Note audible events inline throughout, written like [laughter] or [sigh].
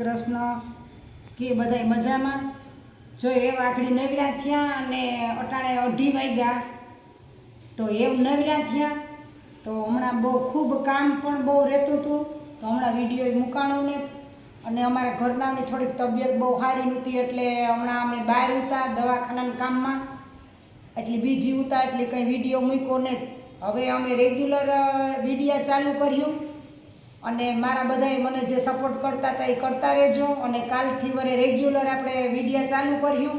શ્રી કૃષ્ણ કે બધાય મજામાં? જો એ વાકડી નવરા થયા અને અટાણે અઢી વાગ્યા, તો એવું નવરા થયા, તો હમણાં બહુ ખૂબ કામ પણ બહુ રહેતું હતું, તો હમણાં વીડિયો મૂકાણો ને અને અમારા ઘરનાની થોડીક તબિયત બહુ સારી નહોતી, એટલે હમણાં અમે બહાર ઉતા દવાખાનાના કામમાં. એટલી બીજી ઉતા એટલે કંઈ વીડિયો મૂક્યો ને હવે અમે રેગ્યુલર વિડીયા ચાલુ કર્યું. અને મારા બધાએ મને જે સપોર્ટ કરતા હતા એ કરતા રહેજો. અને કાલથી વરે રેગ્યુલર આપણે વિડીયા ચાલુ કર્યું.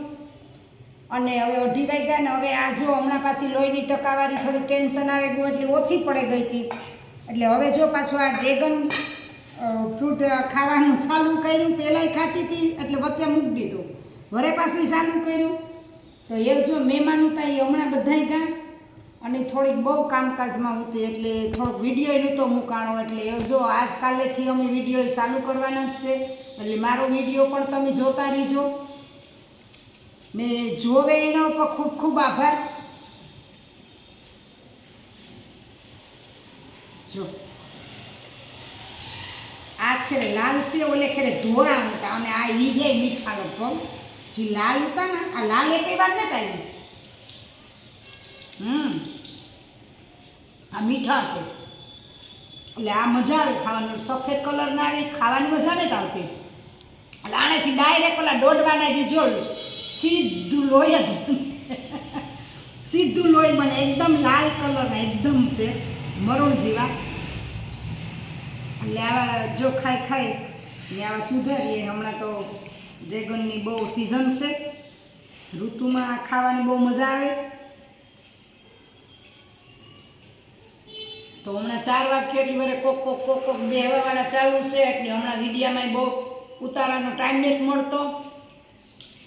અને હવે અઢી વાગ્યા ને હવે આ જો હમણાં પાછી લોહીની ટકાવારી થોડી ટેન્શન આવે ગયું એટલે ઓછી પડે ગઈ હતી. એટલે હવે જો પાછું આ ડ્રેગન ફ્રૂટ ખાવાનું ચાલુ કર્યું પહેલાંય ખાતી હતી, એટલે વચ્ચે મૂકી દીધું. વરે પાછું ચાલુ કર્યું. તો એ જો મહેમાનું હતા એ હમણાં બધાય ગયા અને થોડીક બહુ કામકાજમાં હતી એટલે થોડોક વીડિયો નહોતો મૂકાણો એટલે એ જો આજકાલેથી અમે વીડિયો ચાલુ કરવાના જ છે. એટલે મારો વીડિયો પણ તમે જોતા રહીજો. ને જોવે એના ઉપર ખૂબ ખૂબ આભાર. જો. આજ ખેરે લાલ છે, ઓલે ખેરે ધોરા હતા અને આ ઈ ગયા મીઠા લગભગ. જે લાલ હતા ને, આ લાલ એકેય વાર નતા આવી હમ. આ મીઠા છે. એટલે આ મજા આવે ખાવાનું. સફેદ કલર ના આવે ખાવાની મજા નથી આવતી એટલે આનેથી ડાયરેક્ટ પેલા દોડવાના જે જોડ સીધું લોહી જ [laughs] સીધું લોહી બને. એકદમ લાલ કલરના એકદમ છે. મરૂણ જેવા. એટલે આવા જો ખાઈ ખાઈ ને આવા સુધારીએ. હમણાં તો ડ્રેગનની બહુ સિઝન છે. ઋતુમાં ખાવાની બહુ મજા આવે. તો હમણાં ચાર વાગ્યા એટલી વરે કોક કોક કોક કોક બેહવાવાળા ચાલુ છે, એટલે હમણાં વિડીયામાં બહુ ઉતારાનો ટાઈમ નથી મળતો.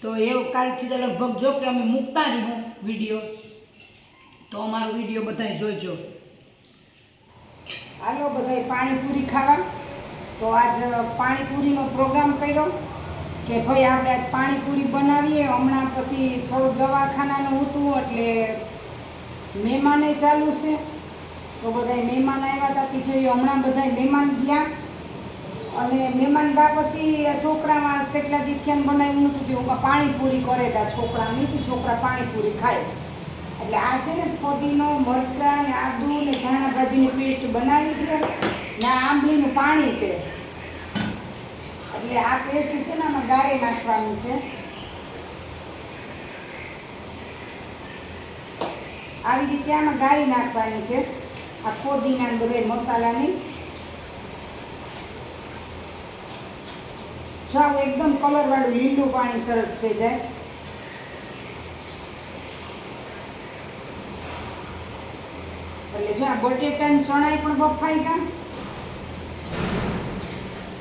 તો એવું કાલથી તો લગભગ જો કે અમે મૂકતા રહીશું વીડિયો. તો અમારો વીડિયો બધાય જોઈજો હાલો બધાય પાણીપુરી ખાવા. તો આજ પાણીપુરીનો પ્રોગ્રામ કર્યો કે ભાઈ આપણે આજ પાણીપુરી બનાવીએ. હમણાં પછી થોડું દવાખાનાનું હતું, એટલે મહેમાને ચાલુ છે. તો બધા મહેમાન આવ્યા હતા. તે જોયું હમણાં બધા મહેમાન ગયા. અને મહેમાન ગયા પછી છોકરામાં કેટલા દીથિયાન બનાવ્યું નતું કે હું પાણીપુરી કરે તા છોકરાની તો છોકરા, પાણીપુરી ખાય. એટલે આ છે ને ફોદીનો, મરચાં ને આદુ ને ધાણા ભાજીની પેસ્ટ બનાવી છે ને આંબલીનું પાણી છે. એટલે આ પેસ્ટ છે ને આમાં ગારે નાખવાની છે. આવી રીતે આમાં ગારી નાખવાની છે. આ ફોદીના બધા મસાલાની. જાવ એકદમ કલર વાળું લીલું પાણી સરસ થઈ જાય. એટલે જો આ બટેટા ને ચણાઈ પણ બફાઈ ગયા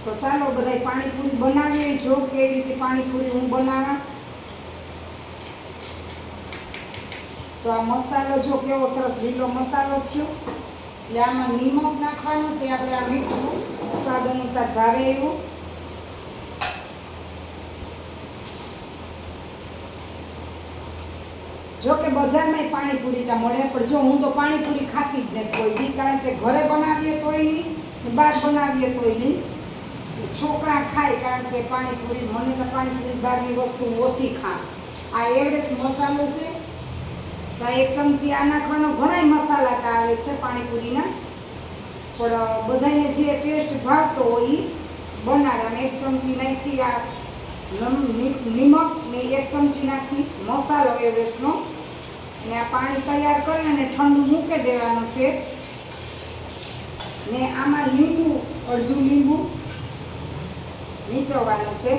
તો ચાલો બધા પાણીપુરી બનાવીએ. જો કેવી રીતે પાણીપુરી હું બનાવા. તો આ મસાલો જો કેવો સરસ લીલો મસાલો થયો. એટલે આમાં નિમક નાખવાનું છે, આપણે આ મીઠું સ્વાદ અનુસાર ભાવે એવું. જો કે બજારમાં પાણીપુરી ત્યાં મળે, પણ જો હું તો પાણીપુરી ખાતી જ નથી કોઈ નહીં કારણ કે ઘરે બનાવીએ તોય નહીં બહાર બનાવીએ તોય નહીં. છોકરા ખાય કારણ કે પાણીપુરી, મને તો પાણીપુરી બહારની વસ્તુ ઓછી ખા આ એવરેસ્ટ મસાલો છે તો એક ચમચી આ નાખવાનો ઘણાય મસાલા તા આવે છે પાણીપુરીના. પણ બધાને જે ટેસ્ટ ભાવતો હોય એ બનાવે. અમે એક ચમચી નાખી આ નિમક ને એક ચમચી નાખી મસાલો એવરેસ્ટનો ને. આ પાણી તૈયાર કરી અને ઠંડુ મૂકી દેવાનું છે. ને આમાં લીંબુ, અડધું લીંબુ નીચોવાનું છે.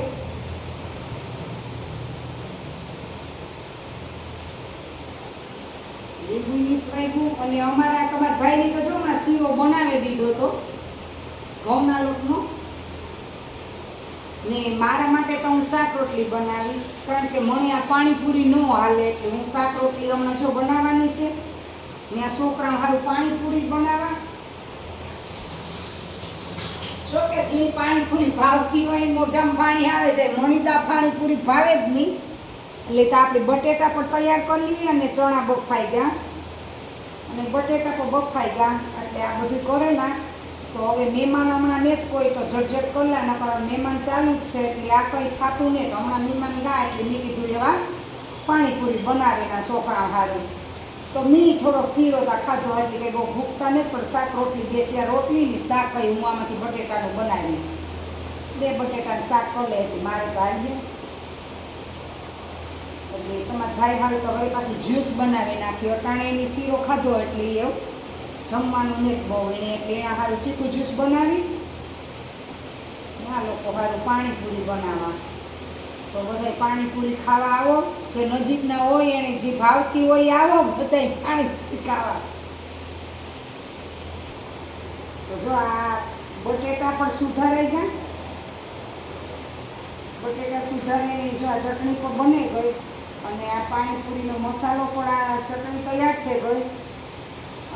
લીંબુ નીસવાયું અને અમારા તમારા ભાઈની તો જો સીરો બનાવી દીધો હતો ઘઉંના લોટનો. ને મારા માટે તો હું શાક રોટલી બનાવીશ, કારણ કે મને આ પાણીપુરી ન હાલે એટલે હું શાક રોટલી હમણાં જો બનાવવાની છે, ને આ છોકરા સારું પાણીપુરી બનાવવા. જો કે જેની પાણીપુરી ભાવતી હોય મોઢામાં પાણી આવે છે મણીતા પાણીપુરી ભાવે જ નહીં. એટલે તો આપણે બટેટા પણ તૈયાર કરી લઈએ અને ચણા બફાઈ ગયા. અને બટેટા પણ બફાઈ ગયા, એટલે આ બધું કરેલા. તો હવે મહેમાન હમણાં ને કોઈ તો ઝટઝટ કરલા નકર મહેમાન ચાલુ જ છે, એટલે આ કંઈ થતું નહીં. તો હમણાં મહેમાન ગા એટલે મેં કીધું એવા પાણીપુરી બનાવેલા છોકરા હારું. તો મેં થોડોક શીરો તા ખાધો, એટલે કંઈ બહુ ભૂખતા નથી, પણ શાક રોટલી બેસ્યા રોટલી ને શાક કંઈ હું આમાંથી બટેટાનું બનાવી બે બટેટાનું શાક કરે એટલે મારે તો આવીએ એટલે તમારા ભાઈ હારું તો હવે પાછું જ્યુસ બનાવી નાખ્યો. અટાણે એની શીરો ખાધો એટલે એવું જમવાનું નથી બહુ એને એટલે એના હારું ચીકું જ્યુસ બનાવી. આ લોકો હારું પાણીપુરી બનાવવા. તો બધાય પાણીપુરી ખાવા આવો. જે નજીકના હોય એને જે ભાવતી હોય આવો બધાય પાણીપુરી ખાવા. તો જો આ બટેટા પણ સુધારાઈ ગયા. બટેટા સુધારીને જો આ ચટણી પણ બને ગઈ. અને આ પાણીપુરીનો મસાલો પણ આ ચટણી તૈયાર થઈ ગઈ.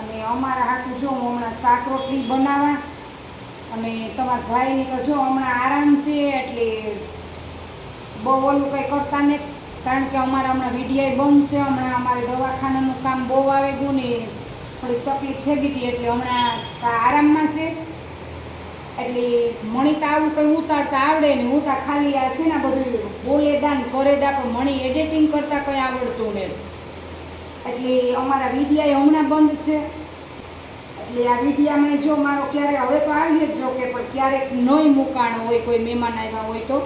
અને અમારા હાટું જો હું હમણાં શાક રોટલી બનાવવા અને તમારા ભાઈની તો જો હમણાં આરામ છે એટલે બહુ ઓલું કંઈ કરતા ને કારણ કે અમારા હમણાં વીડીઆઈ બંધ છે, હમણાં અમારે દવાખાનાનું કામ બહુ આવે ગયું ને થોડીક તકલીફ થઈ ગઈ હતી એટલે હમણાં આરામમાં છે. એટલે મણી તો આવું કંઈ ઉતારતા આવડે ને હું ખાલી આ છે ને બધું બોલે દાન કરે દા, પણ મણી એડિટિંગ કરતાં કંઈ આવડતું ને એટલે અમારા વિડીયા હમણાં બંધ છે. એટલે આ વિડીયામાં જો મારો ક્યારે, હવે તો આવીએ જ જો કે, પણ ક્યારેક નહીં મુકાણ હોય, કોઈ મહેમાન આવ્યા હોય તો.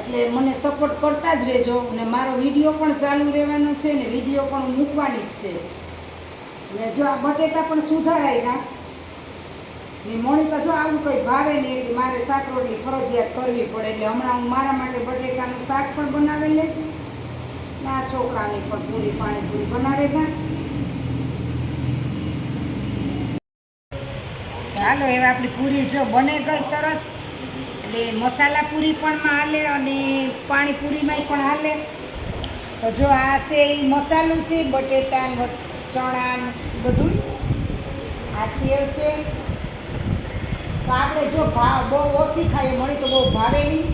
એટલે મને સપોર્ટ કરતા જ રહેજો. અને મારો વીડિયો પણ ચાલુ રહેવાનો છે ને વીડિયો પણ મૂકવાની જ છે. ને જો આ બટેટા પણ સુધારાય ને મોણી તો જો આવું કંઈ ભાવે નહીં, એટલે મારે શાક રોટલી ફરજિયાત કરવી પડે. એટલે હમણાં હું મારા માટે બટેટાનું શાક પણ બનાવી લઈશ. ને છોકરાની પણ પૂરી પાણીપુરી બનાવે ત્યાં ચાલો હવે આપણી પૂરી જો બને ગઈ સરસ. એટલે મસાલા પૂરી પણ હાલે અને પાણીપુરીમાંય પણ હાલે. તો જો આ છે એ મસાલો છે બટેટા ચણા ને બધું. આ સેવ છે. તો આપણે જો ભાવ બહુ ઓછી ખાઈએ મળી તો બહુ ભાવે નહીં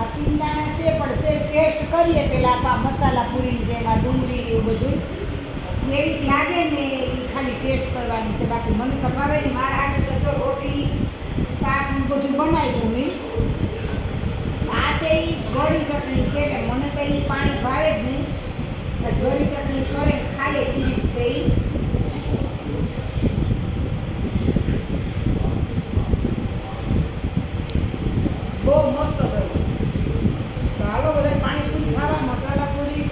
આ સિંગદાણા છે, પણ છે, ટેસ્ટ કરીએ પહેલાં આ મસાલા પૂરીની જેમ આ ડુંગળી એવું બધું. એવી લાગે ને, એ ખાલી ટેસ્ટ કરવાની છે. બાકી મને તો ભાવે નહીં. મારા હાટે તો જો રોટલી, શાક ને બધું બનાવ્યું મેં. આ છે એ ગળી ચટણી છે ને, મને તો એ પાણી ભાવે જ નહીં. ગળી ચટણી કરે ખાઈએ, ઠીક છે એ બહુ મસ્ત ગયું તો હાલો બધા પાણીપુરી ખાવા મસાલા પૂરી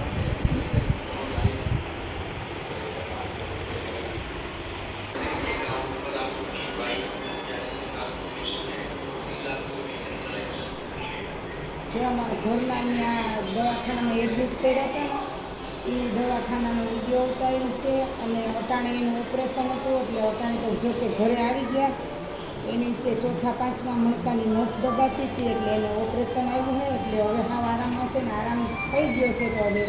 જે અમારા ઘરના દવાખાનામાં એડમિટ કર્યા હતા ને એ દવાખાનાનો વીડિયો ઉતારેલ છે અને અટાણે એનું ઓપરેશન હતું, એટલે અટાણે તો જો કે ઘરે આવી ગયા. એની છે ચોથા, પાંચમા મણકાની નસ દબાતી હતી, એટલે એને ઓપરેશન આવ્યું છે, એટલે હવે હા આરામમાં છે ને આરામ થઈ ગયો છે તો હવે